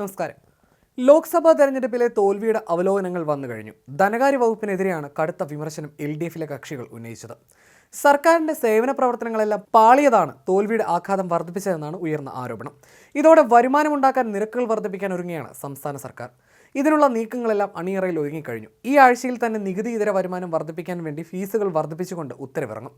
നമസ്കാരം. ലോക്സഭാ തെരഞ്ഞെടുപ്പിലെ തോൽവിയുടെ അവലോകനങ്ങൾ വന്നു കഴിഞ്ഞു. ധനകാര്യ വകുപ്പിനെതിരെയാണ് കടുത്ത വിമർശനം എൽ ഡി എഫിലെ കക്ഷികൾ ഉന്നയിച്ചത്. സർക്കാരിന്റെ സേവന പ്രവർത്തനങ്ങളെല്ലാം പാളിയതാണ് തോൽവിയുടെ ആഘാതം വർദ്ധിപ്പിച്ചതെന്നാണ് ഉയർന്ന ആരോപണം. ഇതോടെ വരുമാനമുണ്ടാക്കാൻ നിരക്കുകൾ വർദ്ധിപ്പിക്കാൻ ഒരുങ്ങിയാണ് സംസ്ഥാന സർക്കാർ. ഇതിനുള്ള നീക്കങ്ങളെല്ലാം അണിയറയിൽ ഒരുങ്ങിക്കഴിഞ്ഞു. ഈ ആഴ്ചയിൽ തന്നെ നികുതി ഇതര വരുമാനം വർദ്ധിപ്പിക്കാൻ വേണ്ടി ഫീസുകൾ വർദ്ധിപ്പിച്ചുകൊണ്ട് ഉത്തരവിറങ്ങും.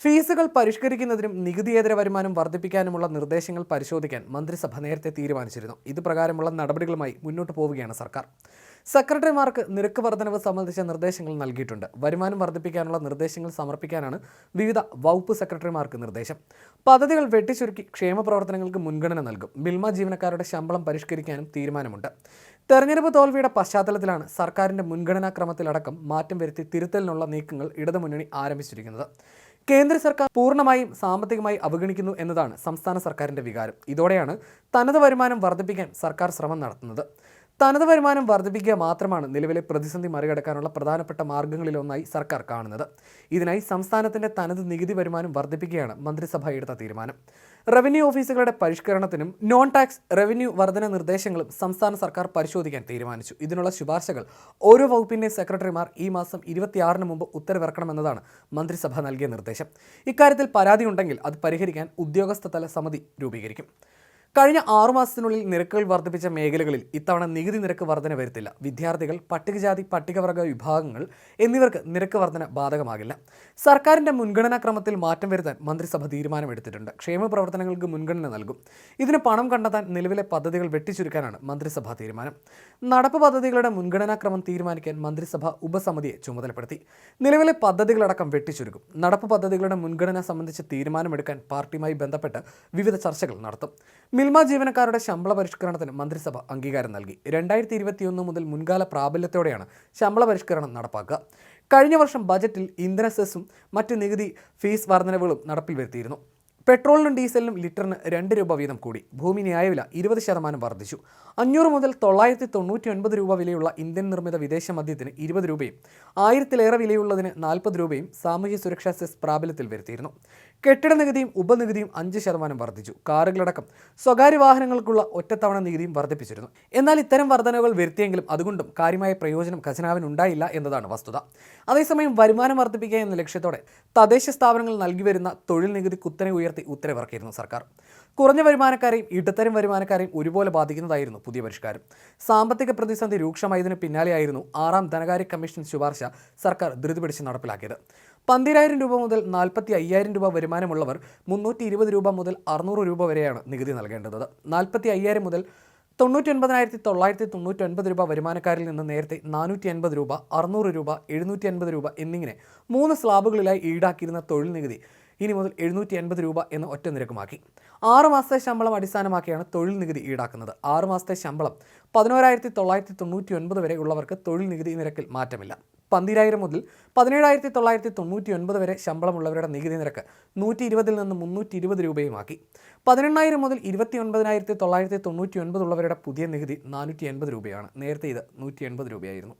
ഫീസുകൾ പരിഷ്കരിക്കുന്നതിനും നികുതിയേതര വരുമാനം വർദ്ധിപ്പിക്കാനുമുള്ള നിർദ്ദേശങ്ങൾ പരിശോധിക്കാൻ മന്ത്രിസഭ നേരത്തെ തീരുമാനിച്ചിരുന്നു. ഇത് പ്രകാരമുള്ള നടപടികളുമായി മുന്നോട്ട് പോവുകയാണ് സർക്കാർ. സെക്രട്ടറിമാർക്ക് നിരക്ക് വർധനവ് സംബന്ധിച്ച നിർദ്ദേശങ്ങൾ നൽകിയിട്ടുണ്ട്. വരുമാനം വർദ്ധിപ്പിക്കാനുള്ള നിർദ്ദേശങ്ങൾ സമർപ്പിക്കാനാണ് വിവിധ വകുപ്പ് സെക്രട്ടറിമാർക്ക് നിർദ്ദേശം. പദ്ധതികൾ വെട്ടിച്ചുരുക്കി ക്ഷേമ പ്രവർത്തനങ്ങൾക്ക് മുൻഗണന നൽകും. മിൽമ ജീവനക്കാരുടെ ശമ്പളം പരിഷ്കരിക്കാനും തീരുമാനമുണ്ട്. തെരഞ്ഞെടുപ്പ് തോൽവിയുടെ പശ്ചാത്തലത്തിലാണ് സർക്കാരിന്റെ മുൻഗണനാക്രമത്തിലടക്കം മാറ്റം വരുത്തി തിരുത്തലിനുള്ള നീക്കങ്ങൾ ഇടതുമുന്നണി ആരംഭിച്ചിരിക്കുന്നത്. കേന്ദ്ര സർക്കാർ പൂർണമായും സാമ്പത്തികമായി അവഗണിക്കുന്നു എന്നതാണ് സംസ്ഥാന സർക്കാരിന്റെ വികാരം. ഇതോടെയാണ് തനത് വരുമാനം വർദ്ധിപ്പിക്കാൻ സർക്കാർ ശ്രമം നടത്തുന്നത്. തനത് വരുമാനം വർദ്ധിപ്പിക്കുക മാത്രമാണ് നിലവിലെ പ്രതിസന്ധി മറികടക്കാനുള്ള പ്രധാനപ്പെട്ട മാർഗങ്ങളിലൊന്നായി സർക്കാർ കാണുന്നത്. ഇതിനായി സംസ്ഥാനത്തിന്റെ തനത് നികുതി വരുമാനം വർദ്ധിപ്പിക്കുകയാണ് മന്ത്രിസഭ എടുത്ത തീരുമാനം. റവന്യൂ ഓഫീസുകളുടെ പരിഷ്കരണത്തിനും നോൺ ടാക്സ് റവന്യൂ വർധന നിർദ്ദേശങ്ങളും സംസ്ഥാന സർക്കാർ പരിശോധിക്കാൻ തീരുമാനിച്ചു. ഇതിനുള്ള ശുപാർശകൾ ഓരോ വകുപ്പിന്റെ സെക്രട്ടറിമാർ ഈ മാസം ഇരുപത്തിയാറിന് മുമ്പ് ഉത്തരവിറക്കണമെന്നതാണ് മന്ത്രിസഭ നൽകിയ നിർദ്ദേശം. ഇക്കാര്യത്തിൽ പരാതിയുണ്ടെങ്കിൽ അത് പരിഹരിക്കാൻ ഉദ്യോഗസ്ഥതല സമിതി രൂപീകരിക്കും. കഴിഞ്ഞ ആറുമാസത്തിനുള്ളിൽ നിരക്കുകൾ വർദ്ധിപ്പിച്ച മേഖലകളിൽ ഇത്തവണ നികുതി നിരക്ക് വർധന വരുത്തില്ല. വിദ്യാർത്ഥികൾ പട്ടികജാതി പട്ടികവർഗ വിഭാഗങ്ങൾ എന്നിവർക്ക് നിരക്ക് വർധന ബാധകമാകില്ല. സർക്കാരിന്റെ മുൻഗണനാക്രമത്തിൽ മാറ്റം വരുത്താൻ മന്ത്രിസഭ തീരുമാനമെടുത്തിട്ടുണ്ട്. ക്ഷേമ പ്രവർത്തനങ്ങൾക്ക് മുൻഗണന നൽകും. ഇതിന് പണം കണ്ടെത്താൻ നിലവിലെ പദ്ധതികൾ വെട്ടിച്ചുരുക്കാനാണ് മന്ത്രിസഭാ തീരുമാനം. നടപ്പ് പദ്ധതികളുടെ മുൻഗണനാക്രമം തീരുമാനിക്കാൻ മന്ത്രിസഭ ഉപസമിതിയെ ചുമതലപ്പെടുത്തി. നിലവിലെ പദ്ധതികളടക്കം വെട്ടിച്ചുരുക്കും. നടപ്പ് പദ്ധതികളുടെ മുൻഗണന സംബന്ധിച്ച് തീരുമാനമെടുക്കാൻ പാർട്ടിയുമായി ബന്ധപ്പെട്ട് വിവിധ ചർച്ചകൾ നടത്തും. മിൽമ ജീവനക്കാരുടെ ശമ്പള പരിഷ്കരണത്തിന് മന്ത്രിസഭ അംഗീകാരം നൽകി. രണ്ടായിരത്തി ഇരുപത്തിയൊന്ന് മുതൽ മുൻകാല പ്രാബല്യത്തോടെയാണ് ശമ്പള പരിഷ്കരണം നടപ്പാക്കുക. കഴിഞ്ഞ വർഷം ബജറ്റിൽ ഇന്ധന സെസ്സും മറ്റ് നികുതി ഫീസ് വർധനവുകളും നടപ്പിൽ വരുത്തിയിരുന്നു. പെട്രോളിനും ഡീസലിനും ലിറ്ററിന് രണ്ട് രൂപ വീതം കൂടി. ഭൂമി ന്യായവില ഇരുപത് ശതമാനം വർദ്ധിച്ചു. അഞ്ഞൂറ് മുതൽ തൊള്ളായിരത്തി തൊണ്ണൂറ്റി ഒൻപത് രൂപ വിലയുള്ള ഇന്ത്യൻ നിർമ്മിത വിദേശ മദ്യത്തിന് ഇരുപത് രൂപയും ആയിരത്തിലേറെ വിലയുള്ളതിന് നാൽപ്പത് രൂപയും സാമൂഹ്യ സുരക്ഷാ സെസ് പ്രാബല്യത്തിൽ വരുത്തിയിരുന്നു. കെട്ടിട നികുതിയും ഉപനികുതിയും അഞ്ച് ശതമാനം വർദ്ധിച്ചു. കാറുകളടക്കം സ്വകാര്യ വാഹനങ്ങൾക്കുള്ള ഒറ്റത്തവണ നികുതിയും വർദ്ധിപ്പിച്ചിരുന്നു. എന്നാൽ ഇത്തരം വർധനകൾ വരുത്തിയെങ്കിലും അതുകൊണ്ടും കാര്യമായ പ്രയോജനം ഖജനാവിനുണ്ടായില്ല എന്നതാണ് വസ്തുത. അതേസമയം വരുമാനം വർദ്ധിപ്പിക്കുക എന്ന ലക്ഷ്യത്തോടെ തദ്ദേശ സ്ഥാപനങ്ങൾ നൽകി വരുന്ന തൊഴിൽ നികുതി കുത്തനെ ഉയർത്തി ഉത്തരവിറക്കിയിരുന്നു സർക്കാർ. കുറഞ്ഞ വരുമാനക്കാരെയും ഇടത്തരം വരുമാനക്കാരെയും ഒരുപോലെ ബാധിക്കുന്നതായിരുന്നു പുതിയ പരിഷ്കാരം. സാമ്പത്തിക പ്രതിസന്ധി രൂക്ഷമായതിനു പിന്നാലെയായിരുന്നു ആറാം ധനകാര്യ കമ്മീഷൻ ശുപാർശ സർക്കാർ ധൃതി പിടിച്ച് നടപ്പിലാക്കിയത്. പന്തിരായിരം രൂപ മുതൽ നാൽപ്പത്തി അയ്യായിരം രൂപ വരുമാനമുള്ളവർ മുന്നൂറ്റി ഇരുപത് രൂപ മുതൽ അറുന്നൂറ് രൂപ വരെയാണ് നികുതി നൽകേണ്ടത്. നാൽപ്പത്തി അയ്യായിരം മുതൽ തൊണ്ണൂറ്റി ഒൻപതിനായിരത്തി തൊള്ളായിരത്തി തൊണ്ണൂറ്റി ഒൻപത് രൂപ വരുമാനക്കാരിൽ നിന്ന് നേരത്തെ നാനൂറ്റി അൻപത് രൂപ അറുന്നൂറ് രൂപ എഴുന്നൂറ്റി അൻപത് രൂപ എന്നിങ്ങനെ മൂന്ന് സ്ലാബുകളിലായി ഈടാക്കിയിരുന്ന തൊഴിൽ നികുതി ഇനി മുതൽ എഴുന്നൂറ്റി എൺപത് രൂപ എന്ന ഒറ്റ നിരക്കുമാക്കി. ആറ് മാസത്തെ ശമ്പളം അടിസ്ഥാനമാക്കിയാണ് തൊഴിൽ നികുതി ഈടാക്കുന്നത്. ആറ് മാസത്തെ ശമ്പളം പതിനോരായിരത്തി തൊള്ളായിരത്തി തൊണ്ണൂറ്റി ഒൻപത് വരെ ഉള്ളവർക്ക് തൊഴിൽ നികുതി നിരക്കിൽ മാറ്റമില്ല. പന്തിരായിരം മുതൽ പതിനേഴായിരത്തി തൊള്ളായിരത്തി തൊണ്ണൂറ്റി ഒൻപത് വരെ ശമ്പളമുള്ളവരുടെ നികുതി നിരക്ക് നൂറ്റി ഇരുപതിൽ നിന്ന് മുന്നൂറ്റി ഇരുപത് രൂപയുമാക്കി. പതിനെണ്ണായിരം മുതൽ ഇരുപത്തി ഒൻപതിനായിരത്തി തൊള്ളായിരത്തി തൊണ്ണൂറ്റി ഒൻപത് ഉള്ളവരുടെ പുതിയ നികുതി നാനൂറ്റി എൺപത് രൂപയാണ്. നേരത്തെ ഇത് നൂറ്റി എൺപത് രൂപയായിരുന്നു.